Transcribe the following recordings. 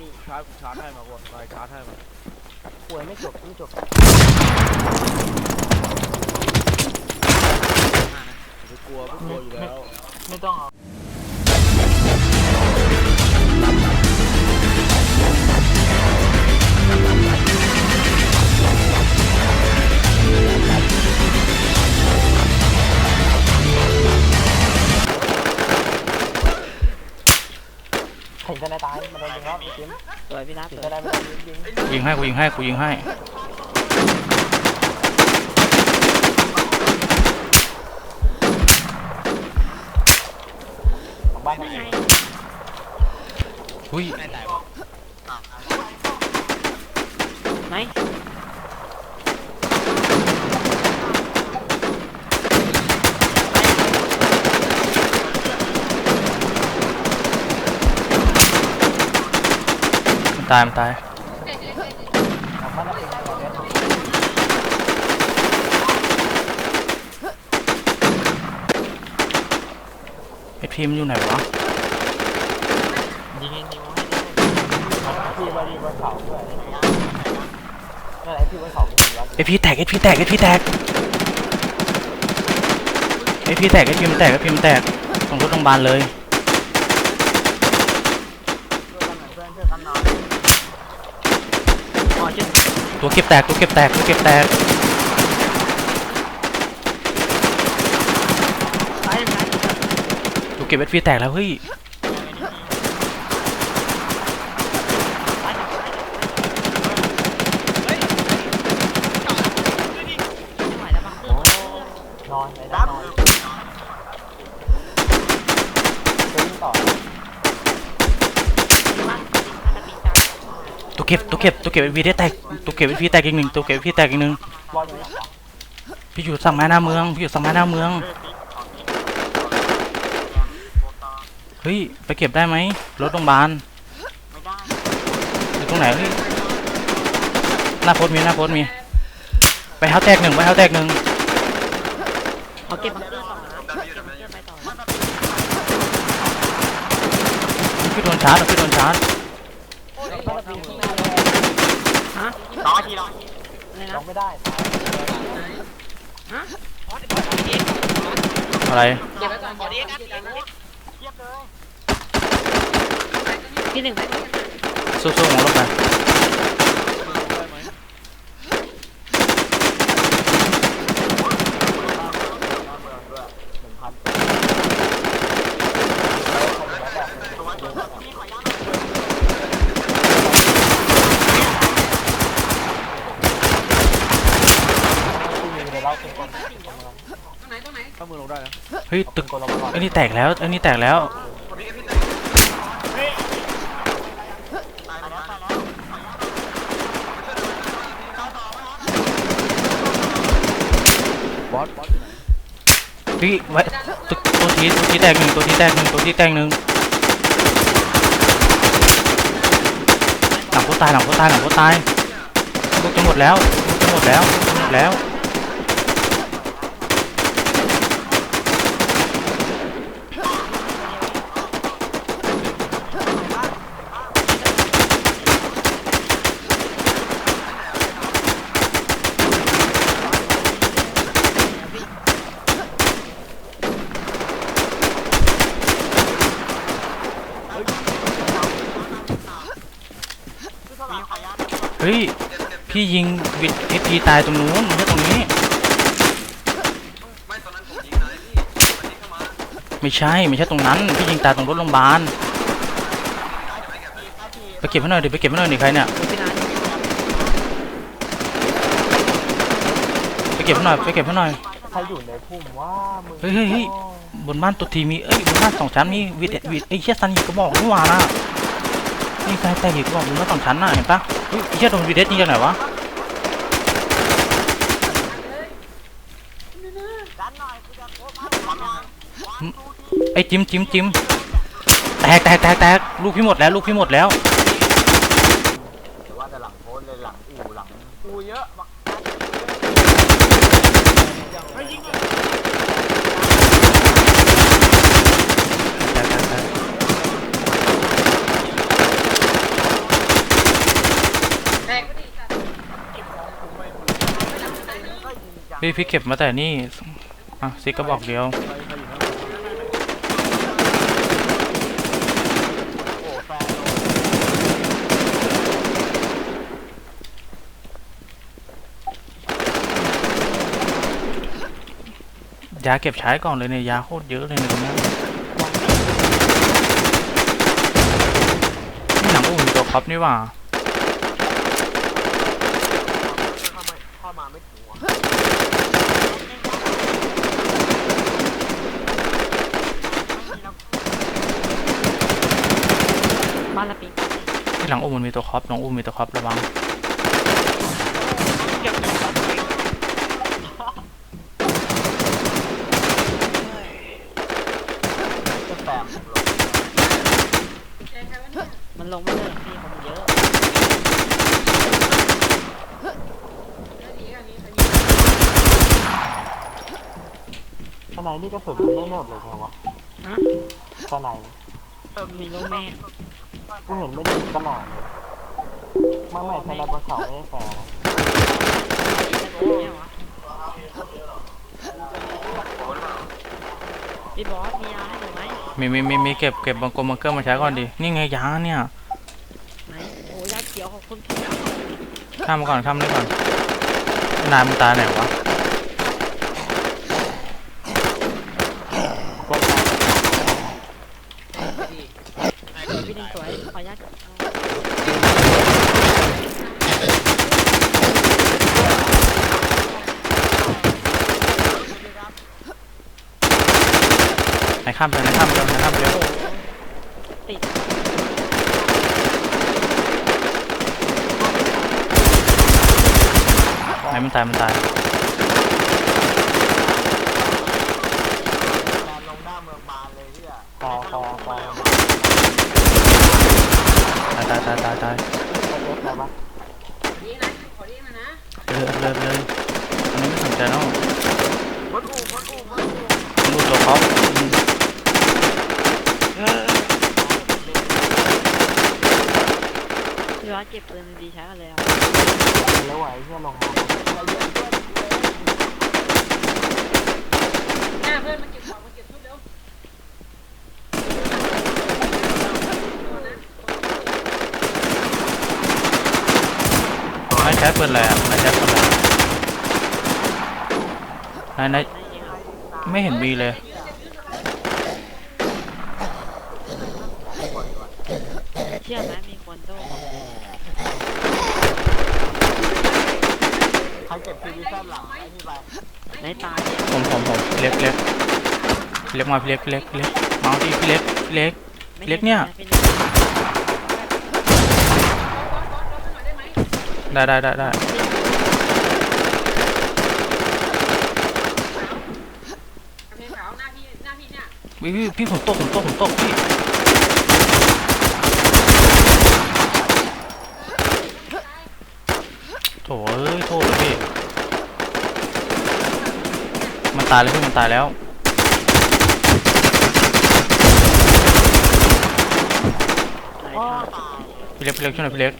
พี่ชาร์จชาร์จให้มาบนไปชาร์จให้มาป่วยไม่จบไม่จบไม่กลัวไม่กลัวอยู่แล้ว ไม่ต้องเอา ถึสงวยจะได้ไม่โดนยิงยิงให้กูยิงให้กูยิงให้ ของบ้านไม่ไงอุ้ย ไหน ตายมันตายขอพีมันอยู่ไหนวะยิงให้นิวให้ได้พี่บารีบนเขาด้วยนั่นแหละพี่บนเขาเป็นวัดเอพีแตกเอพีแตกเอพีแตกเอพีแตกเอพีมันแตกเอพีมันแตกส่งรถโรงพยาบาลเลย อ๋อจุดตัวเก็บแตกตัวเก็บแตกตัวเก็บแตกซ้ายยังไงตัวเก็บเอพีแตกแล้วเฮ้ย ซ้ายไม่ไหวแล้วปะ นอนไปได้นอนขึ้นต่อ ตัว เก็บตัวเก็บตัวเก็บเอพีได้แตกตัวเก็บเอพีแตกอีกหนึ่งตัวเก็บเอพีแตกอีกหนึ่งรออยู่นี่พี่อยู่สั่งไม้หน้าเมืองพี่อยู่สั่งไม้หน้าเมืองเฮ้ยไปเก็บได้ไหมรถโรงพยาบาลอยู่ตรงไหนเฮ้ยหน้าโพสต์มีหน้าโพสต์มี ไปเท้าแตกหนึ่งไปเท้าแตกหนึ่งเอาเก็บบังเกอร์ต่อนะเก็บบังเกอร์ไปต่อนะพี่โดนชาร์จพี่โดนชาร์จ ฮะน้อยทีน้อยอะไรลนะงไม่ได้ฮะอะไรเก็บไว้ก่อนบอดี้กันที่หนึ่งไปสู้ๆของรถไป ได้ไหม ที่มีในเล่าเป็นคน ถ้ามือลง ได้นะเฮ้ยตึกไอ้นี่แตกแล้วไอ้นี่แตกแล้วบอสบอสอยู่ไหนพี่ไว้ตึกตัวทีตัวทีแตกหนึ่งตัวทีแตกหนึ่งตัวทีแตกหนึ่งหลังโคตายหลังโคตายหลังโคตรตายลูกจะหมดแล้วลูกจะหมดแล้วหมดแล้ว เฮ้ย พี่ยิงวิดเอพีตายตรงนู้นไม่ใช่ตรงนี้ไม่ใช่ ไม่ใช่ตรงนั้น พี่ยิงตายตรงรถโรงพยาบาล ไปเก็บให้หน่อยดิ ไปเก็บให้หน่อยดิใครเนี่ย ไปเก็บให้หน่อย ไปเก็บให้หน่อย ใครอยู่ในพุ่มว่ามึงเฮ้ยเฮ้ยเฮ้ยบนบ้านตัวทีมี เอ้ย บนบ้านสองชั้นมีวิดวิดไอ้เชี่ยซันยิงกระบอกนี่หว่านะนี่ใครแต่หิกระบอกบนบ้านสองชั้นน่ะเห็นปะ เฮ้ยไอ้เชี่ยโดนวีเดสยิงจากไหนวะไอ้จิ้มจิ้มจิ้มแตกแตกแตกแตกลูกพี่หมดแล้วลูกพี่หมดแล้ว ว่าแต่หลังโพสเลยหลังอู่หลังอู่เยอะ พี่พี่เก็บมาแต่นี่อะซิกกระบอกเดียว ยาเก็บใช้ก่อนเลยเนี่ย ยาโคตรเยอะเลยเนี่ยตรงนี้ยนี่หนังอูมีตัวครอบนี่ว่า เข้ามาเข้ามาไม่ถึงวะ บ้านละปี ที่ หลังอูมันมีตัวครอบหลังอูมีตัวครอบระวังจะแตมลงมันลงไม่ได้หรอกพี่คนมันเยอะข้างในนี่กระสุนมันไม่หมดเลยไงวะฮะข้างในมีลูกแม่ กูเห็นไม่ได้ตลอดเลยไม่ไม่ใช่ระเบิดเขาไม่ได้แฟร์นะพี่บอสมียาให้หนูไหมมีมีมีมีเก็บเก็บบังกลมบังเกอร์มาใช้ก่อนดินี่ไงยาเนี่ยไหนโอ้ยาเขียวของคุณพี่ข้ามมาก่อนข้ามเลยก่อนนายมึงตาไหนวะ ก็พี่ดิงสวยขออนุญาตนายข้ามไปนายข้ามไปเร็วนายข้ามไปเร็วติดนายมันตายมันตาย การลงหน้าเมืองบานเลยที่อะคอคอคอ ตายตายตายตายตาย เล็กอะไรวะ เลยเลยเลยอันนี้ไม่สนใจแล้ววัดอูวัดอูวัดอูลูกตัวครอบอืมพี่บอสเก็บปืนดีใช้กันเลยครับแล้วไหวเพื่อนลงมา หน้าเพื่อนมาเก็บของมาเก็บชุดเร็ว นายใช้ปืนอะไรอะนายใช้ปืนอะไร นายนายไม่เองครับไม่เห็นมีเลย เชื่อไหมมีคนโต้ผมใครเก็บทีวีแซ่บหลังไอ้นี่ไปในตายเนี่ยผมผมผมพี่เล็กพี่เล็กพี่เล็กมาพี่เล็กพี่เล็กพี่เล็กมาที่พี่เล็กพี่เล็ก ไม่เล็กเนี่ยพี่ได้ได้ได้ได้ กระเพงขาวหน้าพี่หน้า พี่พี่ผมตกผมตกผมตกพี่โถเอ้ยโทษเลยพี่ มันตายแล้วพี่มันตายแล้วพี่เล็กพี่เล็กช่วยหน่อยพี่เล็ก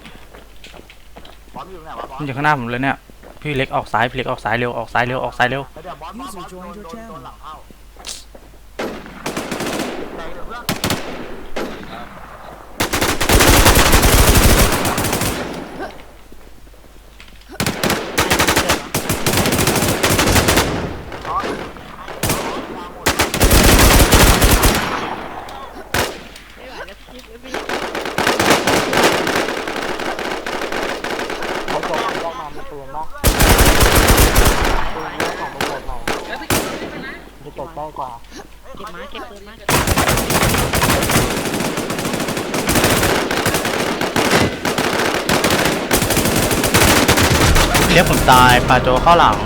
บอสอยู่ไหนวะบอมันอยู่ข้างหน้าผมเลยเนี่ยพี่เล็กออกซ้ายพี่เล็กออกซ้ายเร็วออกซ้ายเร็วออกซ้ายเร็วเดี๋ยวบอสบอสบอสโดนโดนโดนหลังเข้า ไหนเดี๋ยวเพื่อนไม่ไหวแล้วพี่ไม่เขาจะแยกมามีปืนปะปืนแยกของตำรวจหน่อยแล้วไปเก็บรถได้ไหมนะจะเกิดใกล้กว่า เก็บม้าเก็บปืนมาพี่ เรียกผมตายปาโจเข้าหลัง